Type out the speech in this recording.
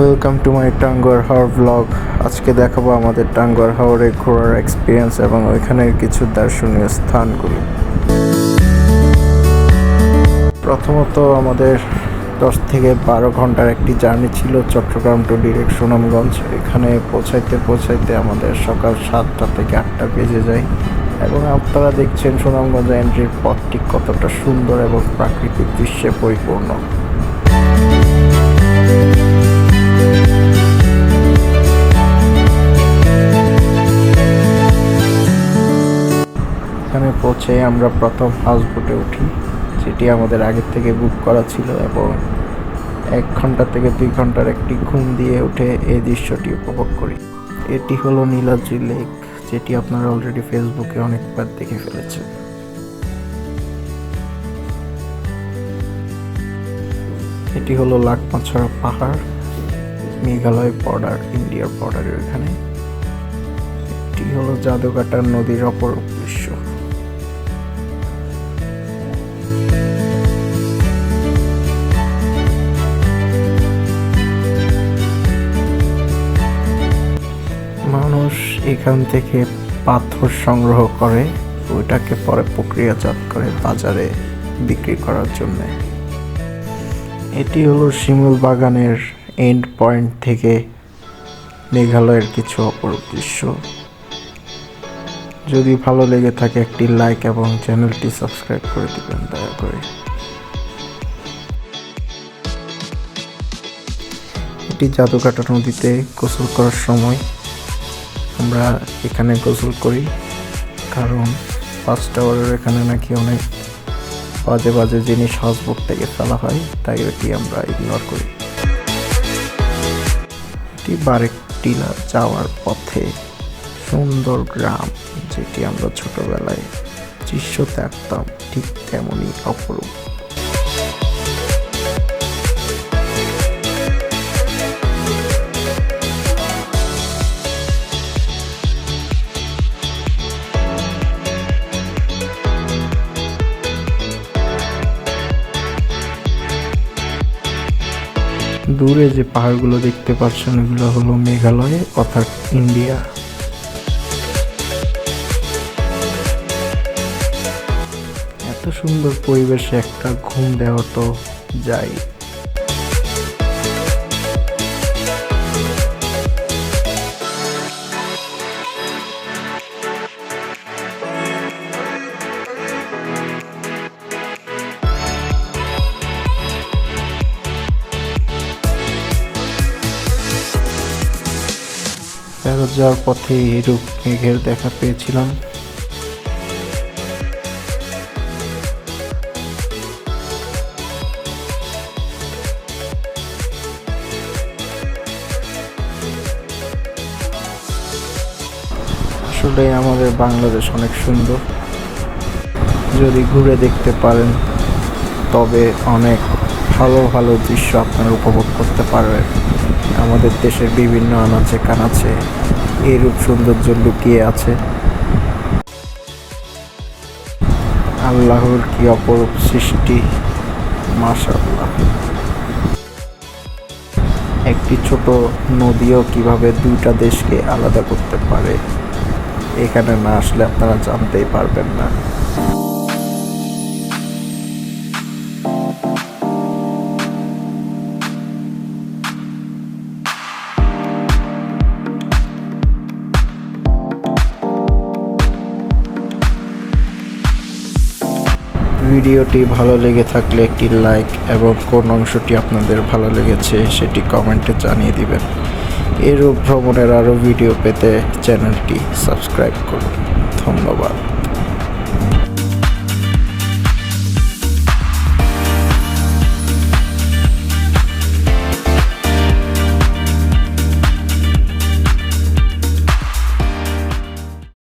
Welcome to my Tanguar Haor blog আজকে দেখাবো আমাদের টাঙ্গুয়ার হাওরে ঘোরার এক্সপিরিয়েন্স এবং ওইখানের কিছু দর্শনীয় স্থানগুলো। প্রথমত আমাদের দশ থেকে বারো ঘণ্টার একটি জার্নি ছিল চট্টগ্রাম টু ডিরেক্ট সুনামগঞ্জ। এখানে পৌঁছাইতে পৌঁছাইতে আমাদের সকাল সাতটা থেকে আটটা বেজে যায়। এবং আপনারা দেখছেন সুনামগঞ্জ এন্ট্রির পথটি কতটা সুন্দর এবং প্রাকৃতিক দৃশ্যে পরিপূর্ণ। এখানে পৌঁছে আমরা প্রথম হাউস বোটে উঠি, যেটি আমাদের আগের থেকে বুক করা ছিল এবং এক ঘণ্টা থেকে দুই ঘণ্টার একটি ঘুম দিয়ে উঠে এই দৃশ্যটি উপভোগ করি। এটি হলো নীলাদ্রি লেক, যেটি আপনারা অলরেডি ফেসবুকে অনেকবার দেখে ফেলেছেন। এটি হলো লাকমাছড়া পাহাড়। মেঘালয় বর্ডার ইন্ডিয়ার বর্ডারের এখানে এটি হলো জাদুকাটার নদীর অপরূপ দৃশ্য মানুষ এখান থেকে পাথর সংগ্রহ করে, ওইটাকে পরে প্রক্রিয়াজাত করে বাজারে বিক্রি করার জন্যে। এটি হলো শিমুল বাগানের এন্ড পয়েন্ট থেকে মেঘালয়ের কিছু অপরূপ দৃশ্য। যদি ভালো লেগে থাকে একটি লাইক এবং চ্যানেলটি সাবস্ক্রাইব করে দিবেন, দয়া করে। এটি জাদুকাটা নদীতে গোসল করার সময় আমরা এখানে গোসল করি, কারণ ফার্স্ট টাওয়ারের এখানে নাকি অনেক বাজে বাজে জিনিস হাউসবোট থেকে ফেলা হয়, তাই এটি আমরা ইগনোর করি। এটি বারেকটিলা যাওয়ার পথে সুন্দর গ্রাম যেটি আমরা ছোটবেলায় দৃশ্য দেখতাম ঠিক তেমনই অপরূপ। দূরে যে পাহাড়গুলো দেখতে পাচ্ছেন, এগুলো হলো মেঘালয় অর্থাৎ ইন্ডিয়া। এত সুন্দর পরিবেশে একটা ঘুম দেওয়া তো যাই। ফেরত যাওয়ার পথে এরূপ মেঘের দেখা পেয়েছিলাম। আসলে আমাদের বাংলাদেশ অনেক সুন্দর। যদি ঘুরে দেখতে পারেন, তবে অনেক ভালো ভালো দৃশ্য আপনারা উপভোগ করতে পারবেন। আমাদের দেশের বিভিন্ন আনাচে কানাচে এইরূপ সৌন্দর্য লুকিয়ে আছে। আল্লাহর কি অপরূপ সৃষ্টি, মাশাআল্লাহ। একটি ছোট নদীও কীভাবে দুইটা দেশকে আলাদা করতে পারে, এখানে না আসলে আপনারা জানতেই পারবেন না। ভিডিওটি ভালো লেগে থাকলে একটি লাইক এবং কোন অংশটি আপনাদের ভালো লেগেছে সেটি কমেন্টে জানিয়ে দিবেন। এরূপ ভ্রমণের আরও ভিডিও পেতে চ্যানেলটি সাবস্ক্রাইব করুন। ধন্যবাদ।